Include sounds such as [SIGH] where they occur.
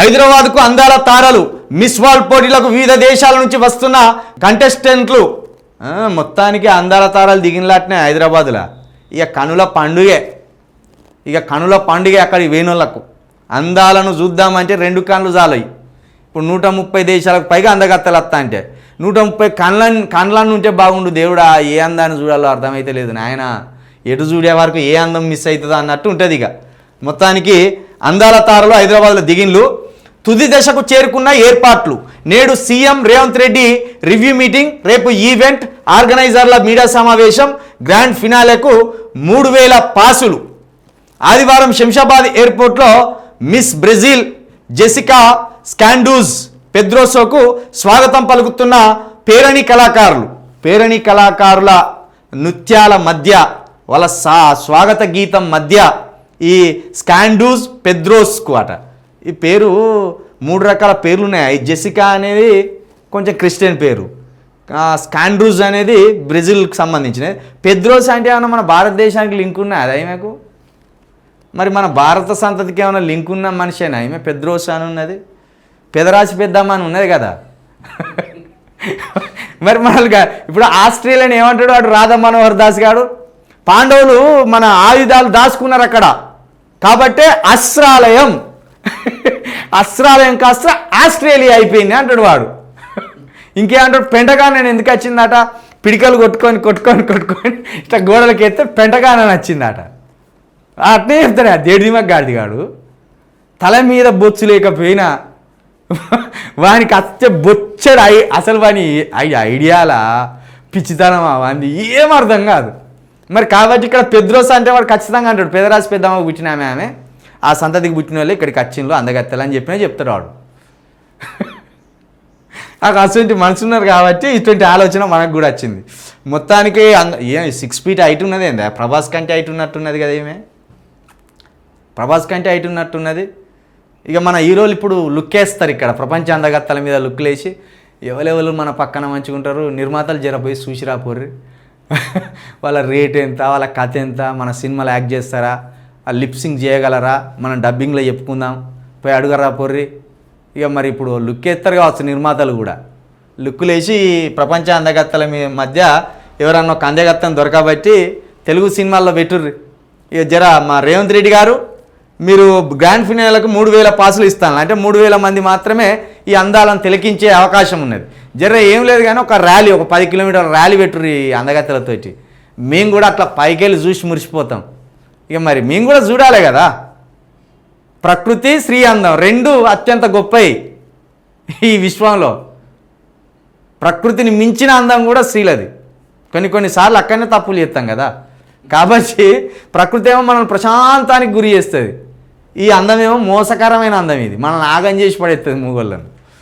హైదరాబాద్కు అందాల తారలు మిస్ వరల్డ్ పోటీలకు వివిధ దేశాల నుంచి వస్తున్న కంటెస్టెంట్లు. మొత్తానికి అందాల తారాలు దిగినలాట్నే హైదరాబాద్లో. ఇక కనుల పండుగే. ఇక కనుల పండుగ అక్కడి వేణులకు అందాలను చూద్దామంటే రెండు కళ్ళు చాలయి ఇప్పుడు నూట ముప్పై దేశాలకు పైగా అందగత్తలు వస్తా అంటే. నూట ముప్పై కళ్ళ కళ్ళను ఉంటే బాగుండు దేవుడా ఏ అందాన్ని చూడాలో అర్థమైతే లేదు నాయన. ఎటు చూడే వరకు ఏ అందం మిస్ అవుతుందో అన్నట్టు ఉంటుంది ఇక. మొత్తానికి అందాల తారలు హైదరాబాద్లో దిగిన్లు తుది దశకు చేరుకున్న ఏర్పాట్లు. నేడు CM Revanth Reddy review meeting రేపు ఈవెంట్ ఆర్గనైజర్ల మీడియా సమావేశం గ్రాండ్ ఫినాలేకు మూడు వేల పాసులు. ఆదివారం శంషాబాద్ ఎయిర్పోర్ట్లో మిస్ బ్రెజిల్ జెసికా స్కాండూజ్ పెద్రోసోకు స్వాగతం పలుకుతున్న పేరణి కళాకారులు. పేరణి కళాకారుల నృత్యాల మధ్య వాళ్ళ సా స్వాగత గీతం మధ్య ఈ స్కాండూజ్ పెద్రోస్కు అట. ఈ పేరు మూడు రకాల పేర్లు ఉన్నాయి జెసికా అనేది కొంచెం క్రిస్టియన్ పేరు. స్కాండ్రూజ్ అనేది బ్రెజిల్కి సంబంధించినది పెద్రోస్ అంటే ఏమైనా మన భారతదేశానికి లింక్ ఉన్నాయా అదే మీకు మరి మన భారత సంతతికి ఏమైనా లింక్ ఉన్న మనిషేనా ఈమె? పెద్రోస్ అని ఉన్నది. పెదరాశి పెద్దమ్మ అని ఉన్నది కదా. [LAUGHS] మరి మనల్గా ఇప్పుడు ఆస్ట్రేలియన్ ఏమంటాడు? వాడు రాధా మనోహర్ దాస్ గారు పాండవులు మన ఆయుధాలు దాచుకున్నారు అక్కడ. కాబట్టే అస్త్రాలయం. అస్త్రాలయం కాస్త ఆస్ట్రేలియా అయిపోయింది అంటాడు వాడు. ఇంకేమంటాడు? పెంటగాన్ నేను ఎందుకు వచ్చిందట? పిడికలు కొట్టుకొని కొట్టుకొని కొట్టుకొని ఇట్లా గోడలకి ఎత్తే పెంటగాన్ అని వచ్చిందట అట్నే చెప్తాడు ఆ దేడిమక్ గాడిది గాడు. తల మీద బొచ్చు లేకపోయినా వానికి అత్య బొచ్చడు ఐ అసలు వాని ఐ ఐడియాలా? పిచ్చితనమా వాని ఏం అర్థం కాదు. మరి కాబట్టి ఇక్కడ పెద్రోస్ అంటే వాడు ఖచ్చితంగా అంటాడు. పెదరాసి పెద్దమ్మ కూర్చున్నామే ఆమె. ఆ సంతతికి పుట్టిన వాళ్ళు ఇక్కడికి వచ్చిండ్రు అని చెప్పినా చెప్తాడు వాడు. [LAUGHS] నాకు అటువంటి మనసు ఉన్నారు కాబట్టి ఇటువంటి ఆలోచన మనకు కూడా వచ్చింది. మొత్తానికి అంద ఏ సిక్స్ ఫీట్ హైట్ ఉన్నది ఏందా? ప్రభాస్ కంటే హైట్ ఉన్నట్టున్నది కదా ఏమే ప్రభాస్ కంటే హైట్ ఉన్నట్టున్నది ఇక మన హీరోలు ఇప్పుడు లుక్ వేస్తారు ఇక్కడ. ప్రపంచ అందగత్తల మీద లుక్లు వేసి ఎవరెవరు మన పక్కన మంచిగా ఉంటారు? నిర్మాతలు జరపోయి చూసిరా పోర్రి. [LAUGHS] వాళ్ళ రేట్ ఎంత? వాళ్ళ కథ ఎంత? మన సినిమాలు యాక్ట్ చేస్తారా? లిప్సింగ్ చేయగలరా? మనం డబ్బింగ్లో చెప్పుకుందాం. పోయి అడుగరా పొర్రి. ఇక మరి ఇప్పుడు లుక్ ఎత్తారు కావచ్చు నిర్మాతలు కూడా. లుక్ లేచి ప్రపంచ అందగత్తల మీ మధ్య ఎవరన్నా ఒక అందగత్తం దొరకబట్టి తెలుగు సినిమాల్లో పెట్టుర్రి. ఇక జర మా రేవంత్ రెడ్డి గారు మీరు గ్రాండ్ ఫినాలకు మూడు వేల పాసులు ఇస్తాను. అంటే మూడు వేల మంది మాత్రమే ఈ అందాలను తిలకించే అవకాశం ఉన్నది. జర ఏం లేదు కానీ ఒక ర్యాలీ ఒక పది కిలోమీటర్ల ర్యాలీ పెట్టుర్రి ఈ మేము కూడా అట్లా పైకి వెళ్ళి చూసి మురిసిపోతాం. ఇక మరి మేము కూడా చూడాలి కదా. ప్రకృతి శ్రీ అందం రెండు అత్యంత గొప్పవి ఈ విశ్వంలో. ప్రకృతిని మించిన అందం కూడా స్త్రీలది. కొన్ని కొన్నిసార్లు అక్కడనే తప్పులు చేస్తాం కదా. కాబట్టి ప్రకృతి ఏమో మనల్ని ప్రశాంతానికి గురి చేస్తుంది. ఈ అందమేమో మోసకరమైన అందం ఇది. మనల్ని ఆగం చేసి పడేస్తుంది మూగోళ్ళని.